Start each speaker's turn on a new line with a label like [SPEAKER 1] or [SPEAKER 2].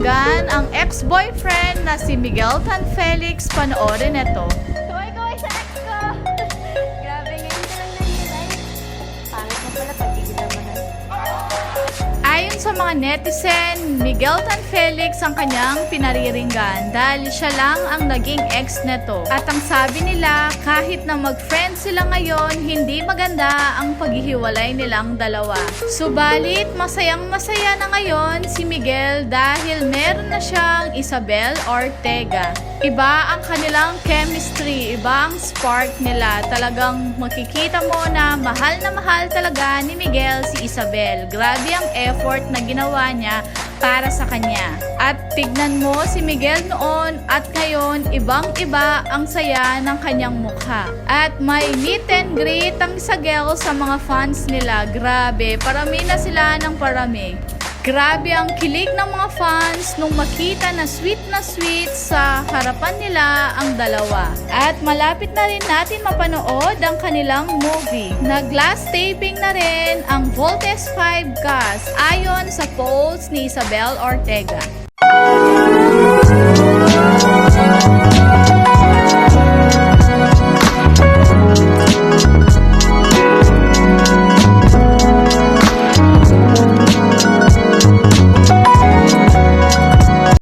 [SPEAKER 1] pinaringgan ang ex-boyfriend na si Miguel Tan Felix, panoorin ito. Sa mga netizen, Miguel Tan Felix ang kanyang pinariringgan dahil siya lang ang naging ex neto. At ang sabi nila, kahit na mag-friend sila ngayon, hindi maganda ang paghihiwalay nilang dalawa. Subalit, masayang masaya na ngayon si Miguel dahil meron na siyang Isabel Ortega. Iba ang kanilang chemistry, iba ang spark nila. Talagang makikita mo na mahal na mahal talaga ni Miguel si Isabel. Grabe ang effort na ginawa niya para sa kanya. At tignan mo si Miguel noon at ngayon, ibang-iba ang saya ng kanyang mukha. At may meet and greet ang Isagel sa mga fans nila. Grabe, parami na sila ng parami. Grabe ang kilig ng mga fans nung makita na sweet na sweet sa harapan nila ang dalawa. At malapit na rin natin mapanood ang kanilang movie. Nag-last taping na rin ang Voltes 5 cast ayon sa posts ni Isabel Ortega.